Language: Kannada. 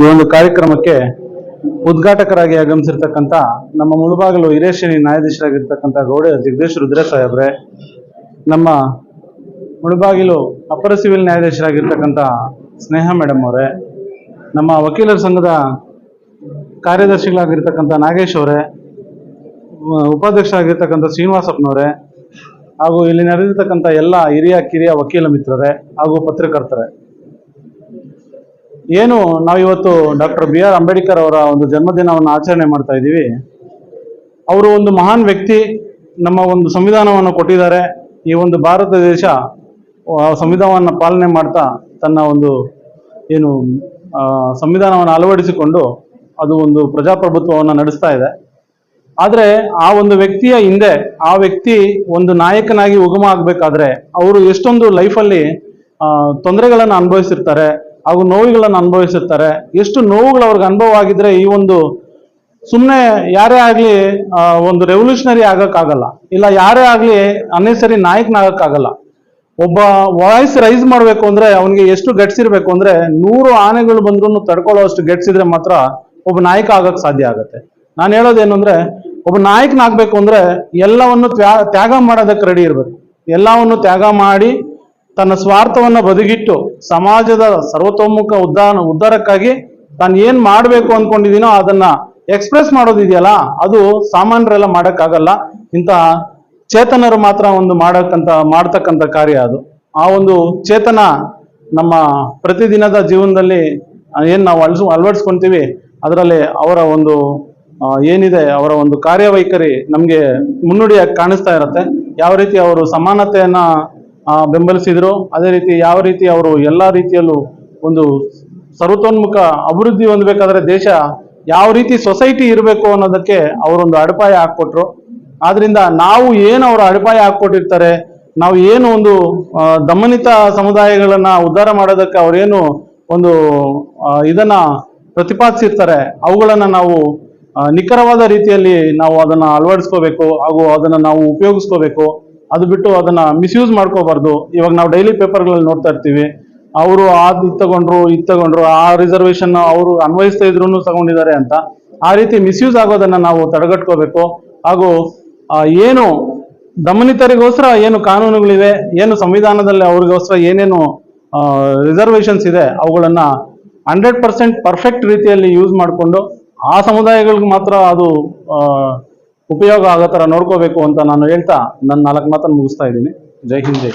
ಈ ಒಂದು ಕಾರ್ಯಕ್ರಮಕ್ಕೆ ಉದ್ಘಾಟಕರಾಗಿ ಆಗಮಿಸಿರ್ತಕ್ಕಂಥ ನಮ್ಮ ಮುಳುಬಾಗಿಲು ಹಿರೇಶ್ರೇಣಿ ನ್ಯಾಯಾಧೀಶರಾಗಿರ್ತಕ್ಕಂಥ ಗೌಡ ಜಗದೀಶ್ ರುದ್ರ ಸಾಹೇಬ್ರೆ ನಮ್ಮ ಮುಳುಬಾಗಿಲು ಅಪರ ಸಿವಿಲ್ ನ್ಯಾಯಾಧೀಶರಾಗಿರ್ತಕ್ಕಂಥ ಸ್ನೇಹ ಮೇಡಮ್ ಅವರೇ, ನಮ್ಮ ವಕೀಲರ ಸಂಘದ ಕಾರ್ಯದರ್ಶಿಗಳಾಗಿರ್ತಕ್ಕಂಥ ನಾಗೇಶ್ ಅವರೇ ಉಪಾಧ್ಯಕ್ಷರಾಗಿರ್ತಕ್ಕಂಥ ಶ್ರೀನಿವಾಸಪ್ಪನವರೇ, ಹಾಗೂ ಇಲ್ಲಿ ನಡೆದಿರ್ತಕ್ಕಂಥ ಎಲ್ಲ ಹಿರಿಯ ಕಿರಿಯ ವಕೀಲ ಮಿತ್ರರೇ ಹಾಗೂ ಪತ್ರಕರ್ತರೇ. ಏನು ನಾವಿವತ್ತು ಡಾಕ್ಟರ್ ಬಿ ಆರ್ ಅಂಬೇಡ್ಕರ್ ಅವರ ಒಂದು ಜನ್ಮದಿನವನ್ನು ಆಚರಣೆ ಮಾಡ್ತಾ ಇದ್ದೀವಿ. ಅವರು ಒಂದು ಮಹಾನ್ ವ್ಯಕ್ತಿ, ನಮ್ಮ ಒಂದು ಸಂವಿಧಾನವನ್ನು ಕೊಟ್ಟಿದ್ದಾರೆ. ಈ ಒಂದು ಭಾರತ ದೇಶ ಸಂವಿಧಾನವನ್ನು ಪಾಲನೆ ಮಾಡ್ತಾ ತನ್ನ ಒಂದು ಏನು ಸಂವಿಧಾನವನ್ನು ಅಳವಡಿಸಿಕೊಂಡು ಅದು ಒಂದು ಪ್ರಜಾಪ್ರಭುತ್ವವನ್ನು ನಡೆಸ್ತಾ ಇದೆ. ಆದರೆ ಆ ಒಂದು ವ್ಯಕ್ತಿಯ ಹಿಂದೆ, ಆ ವ್ಯಕ್ತಿ ಒಂದು ನಾಯಕನಾಗಿ ಉಗಮ ಆಗಬೇಕಾದ್ರೆ ಅವರು ಎಷ್ಟೊಂದು ಲೈಫಲ್ಲಿ ತೊಂದರೆಗಳನ್ನು ಅನುಭವಿಸಿರ್ತಾರೆ. ಹಾಗೂ ನೋವುಗಳನ್ನು ಅನುಭವಿಸುತ್ತಾರೆ. ಎಷ್ಟು ನೋವುಗಳು ಅವ್ರಿಗೆ ಅನುಭವ ಆಗಿದ್ರೆ ಈ ಒಂದು ಸುಮ್ಮನೆ ಯಾರೇ ಆಗಲಿ ಒಂದು ರೆವಲ್ಯೂಷನರಿ ಆಗೋಕ್ಕಾಗಲ್ಲ. ಇಲ್ಲ, ಯಾರೇ ಆಗಲಿ ಅನ್ನೆಸರಿ ನಾಯಕನಾಗೋಕ್ಕಾಗಲ್ಲ. ಒಬ್ಬ ವಾಯ್ಸ್ ರೈಸ್ ಮಾಡಬೇಕು ಅಂದರೆ ಅವನಿಗೆ ಎಷ್ಟು ಗಟ್ಸ್ ಅಂದರೆ ನೂರು ಆನೆಗಳು ಬಂದ್ರೂ ತಡ್ಕೊಳ್ಳೋ ಅಷ್ಟು ಇದ್ರೆ ಮಾತ್ರ ಒಬ್ಬ ನಾಯಕ ಆಗೋಕ್ಕೆ ಸಾಧ್ಯ ಆಗುತ್ತೆ. ನಾನು ಹೇಳೋದೇನು ಅಂದರೆ, ಒಬ್ಬ ನಾಯಕನಾಗಬೇಕು ಅಂದರೆ ಎಲ್ಲವನ್ನು ತ್ಯಾ- ತ್ಯಾಗ ಮಾಡೋದಕ್ಕೆ ರೆಡಿ ಇರಬೇಕು. ಎಲ್ಲವನ್ನು ತ್ಯಾಗ ಮಾಡಿ ತನ್ನ ಸ್ವಾರ್ಥವನ್ನು ಬದಿಗಿಟ್ಟು ಸಮಾಜದ ಸರ್ವತೋಮುಖ ಉದ್ಧಾರ ಉದ್ಧಾರಕ್ಕಾಗಿ ತಾನು ಏನು ಮಾಡಬೇಕು ಅನ್ಕೊಂಡಿದೀನೋ ಅದನ್ನ ಎಕ್ಸ್ಪ್ರೆಸ್ ಮಾಡೋದಿದೆಯಲ್ಲ, ಅದು ಸಾಮಾನ್ಯರೆಲ್ಲ ಮಾಡೋಕ್ಕಾಗಲ್ಲ. ಇಂಥ ಚೇತನರು ಮಾತ್ರ ಒಂದು ಮಾಡಕ್ಕಂತ ಮಾಡ್ತಕ್ಕಂಥ ಕಾರ್ಯ ಅದು. ಆ ಒಂದು ಚೇತನ ನಮ್ಮ ಪ್ರತಿದಿನದ ಜೀವನದಲ್ಲಿ ಏನು ನಾವು ಅಳ್ಸ್, ಅಳವಡಿಸ್ಕೊಂತೀವಿ, ಅದರಲ್ಲಿ ಅವರ ಒಂದು ಏನಿದೆ, ಅವರ ಒಂದು ಕಾರ್ಯವೈಖರಿ ನಮಗೆ ಮುನ್ನುಡಿಯಾಗಿ ಕಾಣಿಸ್ತಾ ಇರುತ್ತೆ. ಯಾವ ರೀತಿ ಅವರು ಸಮಾನತೆಯನ್ನ ಬೆಂಬಲಿಸಿದ್ರು. ಅದೇ ರೀತಿ ಯಾವ ರೀತಿ ಅವರು ಎಲ್ಲ ರೀತಿಯಲ್ಲೂ ಒಂದು ಸರ್ವತೋನ್ಮುಖ ಅಭಿವೃದ್ಧಿ ಹೊಂದಬೇಕಾದ್ರೆ ದೇಶ ಯಾವ ರೀತಿ ಸೊಸೈಟಿ ಇರಬೇಕು ಅನ್ನೋದಕ್ಕೆ ಅವರೊಂದು ಅಡಿಪಾಯ ಹಾಕ್ಕೊಟ್ರು. ಆದ್ರಿಂದ ನಾವು ಏನು ಅವರ ಅಡಿಪಾಯ ಹಾಕ್ಕೊಟ್ಟಿರ್ತಾರೆ, ನಾವು ಏನು ಒಂದು ದಮನಿತ ಸಮುದಾಯಗಳನ್ನ ಉದ್ಧಾರ ಮಾಡೋದಕ್ಕೆ ಅವರೇನು ಒಂದು ಇದನ್ನ ಪ್ರತಿಪಾದಿಸಿರ್ತಾರೆ. ಅವುಗಳನ್ನ ನಾವು ನಿಖರವಾದ ರೀತಿಯಲ್ಲಿ ನಾವು ಅದನ್ನ ಅಳವಡಿಸ್ಕೋಬೇಕು ಹಾಗೂ ಅದನ್ನ ನಾವು ಉಪಯೋಗಿಸ್ಕೋಬೇಕು. ಅದು ಬಿಟ್ಟು ಅದನ್ನ ಮಿಸ್ಯೂಸ್ ಮಾಡ್ಕೋಬಾರ್ದು. ಇವಾಗ ನಾವು ಡೈಲಿ ಪೇಪರ್ಗಳಲ್ಲಿ ನೋಡ್ತಾ ಇರ್ತೀವಿ. ಅವರು ಅದು ಇದು ತಗೊಂಡ್ರು, ಇದ್ ತಗೊಂಡ್ರು, ಆ ರಿಸರ್ವೇಶನ್ ಅವರು ಅನ್ವಯಿಸ್ತಾ ಇದ್ರು ತಗೊಂಡಿದ್ದಾರೆ ಅಂತ ಆ ರೀತಿ ಮಿಸ್ಯೂಸ್ ಆಗೋದನ್ನ ನಾವು ತಡೆಗಟ್ಕೋಬೇಕು. ಹಾಗೂ ಏನು ದಮನಿತರಿಗೋಸ್ಕರ ಏನು ಕಾನೂನುಗಳಿವೆ, ಏನು ಸಂವಿಧಾನದಲ್ಲಿ ಅವ್ರಿಗೋಸ್ಕರ ಏನೇನು ರಿಸರ್ವೇಶನ್ಸ್ ಇದೆ, ಅವುಗಳನ್ನ ಹಂಡ್ರೆಡ್ ಪರ್ಸೆಂಟ್ ಪರ್ಫೆಕ್ಟ್ ರೀತಿಯಲ್ಲಿ ಯೂಸ್ ಮಾಡಿಕೊಂಡು ಆ ಸಮುದಾಯಗಳಿಗೆ ಮಾತ್ರ ಅದು ಉಪಯೋಗ ಆಗೋ ಥರ ನೋಡ್ಕೋಬೇಕು ಅಂತ ನಾನು ಹೇಳ್ತಾ ನನ್ನ ನಾಲ್ಕು ಮಾತನ್ನು ಮುಗಿಸ್ತಾ ಇದ್ದೀನಿ. ಜೈ ಹಿಂದ್, ಜೈ